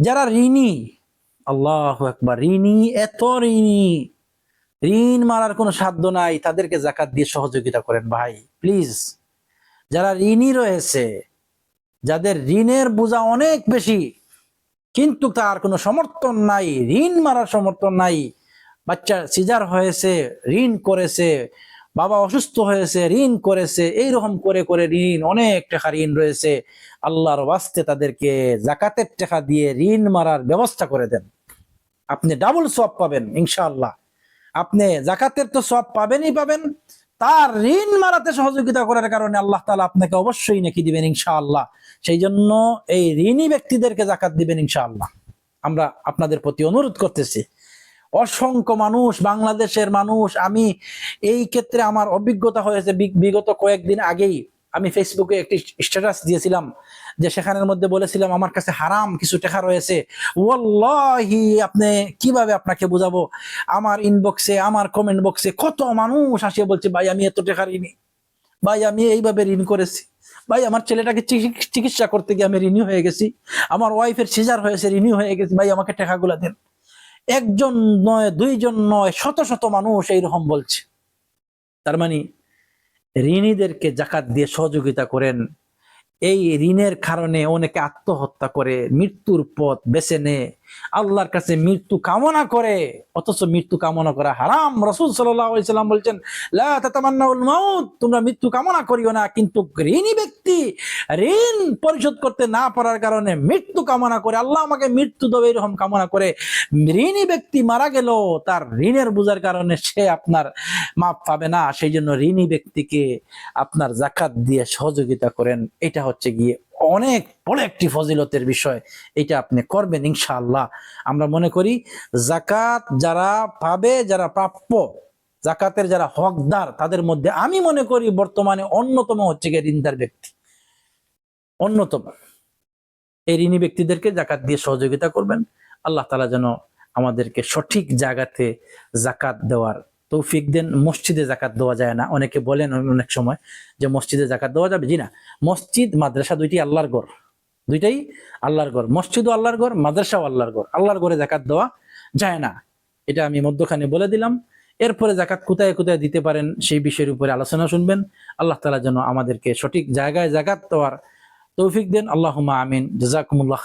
যারা ঋণী, আল্লাহ একবার ঋণী, এত ঋণী। ঋণ মারার কোনো সাধ্য নাই, তাদেরকে জাকাত দিয়ে সহযোগিতা করেন ভাই প্লিজ যারা ঋণী রয়েছে, যাদের ঋণের বোঝা অনেক বেশি, কিন্তু তার কোনো সমর্থন নাই, ঋণ মারার সমর্থন নাই, বাচ্চা সিজার হয়েছে, ঋণ করেছে বাবা অসুস্থ হয়েছে, ঋণ করেছে, এইরকম করে করে ঋণ, অনেক টাকা ঋণ রয়েছে। আল্লাহর ওয়াস্তে তাদেরকে জাকাতের টাকা দিয়ে ঋণ মারার ব্যবস্থা করে দেন। আপনি ডাবল সব পাবেন, ইনশাআল্লাহ। আপনি জাকাতের তো সব পাবেনই পাবেন, তার ঋণ মারাতে সহযোগিতা করার কারণে আল্লাহ তালা আপনাকে অবশ্যই নাকি দিবেন, ইনশাআল্লাহ। সেই জন্য এই ঋণী ব্যক্তিদেরকে জাকাত দিবেন, ইনশাআল্লাহ। আমরা আপনাদের প্রতি অনুরোধ করতেছি অসংখ্য মানুষ, বাংলাদেশের মানুষ, আমি এই ক্ষেত্রে আমার অভিজ্ঞতা হয়েছে বিগত কয়েকদিন আগেই। আমি ফেসবুকে একটি স্ট্যাটাস দিয়েছিলাম, যে সেখানের মধ্যে বলেছিলাম, আমার কাছে হারাম কিছু টাকা রয়েছে। ওয়াল্লাহি, আপনি কীভাবে আপনাকে বুঝাবো? আমার ইনবক্সে আমার কমেন্ট বক্সে কত মানুষ আসিয়ে বলছে, ভাই, আমি এত টাকা ঋণী। ভাই, আমি এইভাবে ঋণ করেছি। ভাই, আমার ছেলেটাকে চিকিৎসা করতে গিয়ে আমি ঋণী হয়ে গেছি। আমার ওয়াইফের সিজার হয়েছে, ঋণী হয়ে গেছি। ভাই, আমাকে টাকাগুলো দেন। একজন নয়, দুইজন নয়, শত শত মানুষ এইরকম বলছে। তার মানে ঋণীদেরকে জাকাত দিয়ে সহযোগিতা করেন। এই ঋণের কারণে অনেকে আত্মহত্যা করে, মৃত্যুর পথ বেছে নেয়। আল্লাহর কাছে মৃত্যু কামনা করে, অথচ মৃত্যু কামনা করা হারাম। রসুল সাল্লাম বলছেন তোমরা মৃত্যু কামনা করিও না, কিন্তু ঋণী ব্যক্তি ঋণ পরিশোধ করতে না পারার কারণে মৃত্যু কামনা করে, আল্লাহ আমাকে মৃত্যু দেবে এরকম কামনা করে ঋণী ব্যক্তি মারা গেল, তার ঋণের বোঝার কারণে সে আপনার মাপ পাবে না। সেই জন্য ঋণী ব্যক্তিকে আপনার জাকাত দিয়ে সহযোগিতা করেন। এটা হচ্ছে গিয়ে অনেক বড় একটি ফজিলতের বিষয় এটা আপনি করবেন ইনশাআল্লাহ। আমরা মনে করি জাকাত যারা পাবে, যারা প্রাপ্য জাকাতের যারা হকদার, তাদের মধ্যে আমি মনে করি বর্তমানে অন্যতম হচ্ছে গিয়ে ঋণদার ব্যক্তি। অন্যতম। এই ঋণী ব্যক্তিদেরকে জাকাত দিয়ে সহযোগিতা করবেন। আল্লাহ তালা যেন আমাদেরকে সঠিক জায়গাতে জাকাত দেওয়ার তৌফিক দেন, মসজিদে জাকাত দেওয়া যায় না। অনেকে বলেন অনেক সময় যে মসজিদে জাকাত দেওয়া যাবে। জি না, মসজিদ, মাদ্রাসা দুইটি আল্লাহর ঘর। দুইটাই আল্লাহর ঘর। মসজিদও আল্লাহর ঘর, মাদ্রাসাও আল্লাহর ঘর। আল্লাহর ঘরে জাকাত দেওয়া যায় না। এটা আমি মধ্যখানে বলে দিলাম। এরপরে জাকাত কোথায় কোথায় দিতে পারেন সেই বিষয়ের উপরে আলোচনা শুনবেন। আল্লাহ তালা যেন আমাদেরকে সঠিক জায়গায় জাকাত দেওয়ার তৌফিক দেন। আল্লাহ আমিন। জাজাকুমুল্লাহ